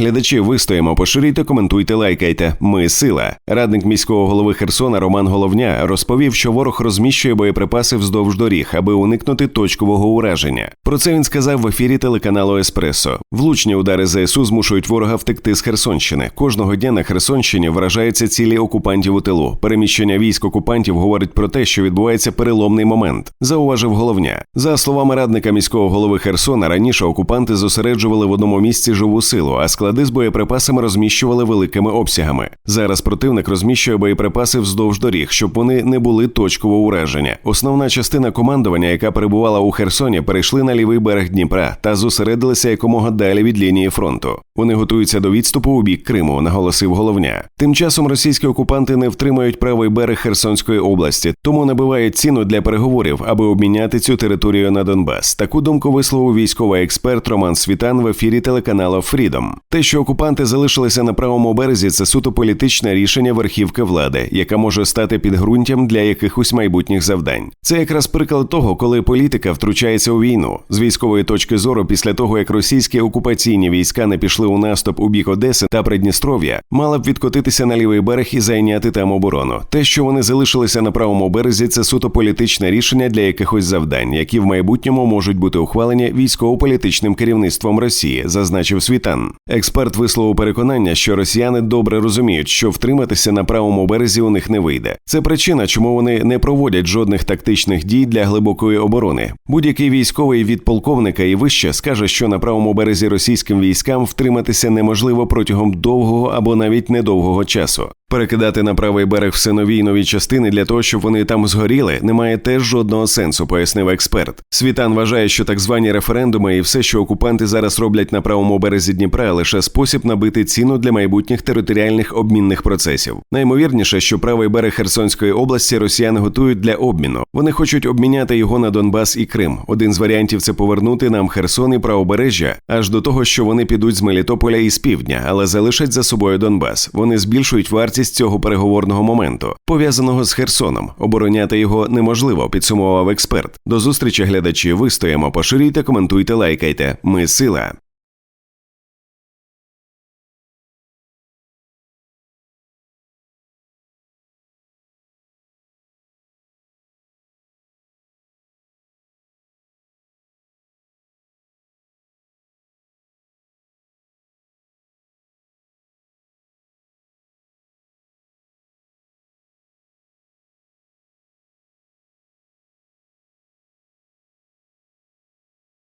Глядачі вистоїмо, поширюйте, коментуйте, лайкайте. Ми сила. Радник міського голови Херсона Роман Головня розповів, що ворог розміщує боєприпаси вздовж доріг, аби уникнути точкового ураження. Про це він сказав в ефірі телеканалу Еспресо. Влучні удари ЗСУ змушують ворога втекти з Херсонщини. Кожного дня на Херсонщині вражаються цілі окупантів у тилу. Переміщення військ окупантів говорить про те, що відбувається переломний момент. Зауважив головня. За словами радника міського голови Херсона, раніше окупанти зосереджували в одному місці живу силу, а склади з боєприпасами розміщували великими обсягами. Зараз противник розміщує боєприпаси вздовж доріг, щоб вони не були точково ураження. Основна частина командування, яка перебувала у Херсоні, перейшли на лівий берег Дніпра та зосередилися якомога далі від лінії фронту. Вони готуються до відступу у бік Криму, наголосив головня. Тим часом російські окупанти не втримають правий берег Херсонської області, тому набивають ціну для переговорів, аби обміняти цю територію на Донбас. Таку думку висловив військовий експерт Роман Світан в ефірі телеканалу Фрідом. Що окупанти залишилися на правому березі, це суто політичне рішення верхівки влади, яка може стати підґрунтям для якихось майбутніх завдань. Це якраз приклад того, коли політика втручається у війну з військової точки зору, після того як російські окупаційні війська не пішли у наступ у бік Одеси та Придністров'я, мала б відкотитися на лівий берег і зайняти там оборону. Те, що вони залишилися на правому березі, це суто політичне рішення для якихось завдань, які в майбутньому можуть бути ухвалені військово-політичним керівництвом Росії, зазначив Світан. Експерт висловив переконання, що росіяни добре розуміють, що втриматися на правому березі у них не вийде. Це причина, чому вони не проводять жодних тактичних дій для глибокої оборони. Будь-який військовий від полковника і вище скаже, що на правому березі російським військам втриматися неможливо протягом довгого або навіть недовгого часу. Перекидати на правий берег все нові й нові частини для того, щоб вони там згоріли, немає теж жодного сенсу, пояснив експерт. Світан вважає, що так звані референдуми і все, що окупанти зараз роблять на правому березі Дніпра, лише спосіб набити ціну для майбутніх територіальних обмінних процесів. Наймовірніше, що правий берег Херсонської області росіяни готують для обміну. Вони хочуть обміняти його на Донбас і Крим. Один з варіантів це повернути нам Херсон і правобережжя аж до того, що вони підуть з Мелітополя і з півдня, але залишать за собою Донбас. Вони збільшують вартість цього переговорного моменту, пов'язаного з Херсоном. Обороняти його неможливо, підсумував експерт. До зустрічі глядачі. Вистоїмо, поширюйте, коментуйте, лайкайте. Ми сила.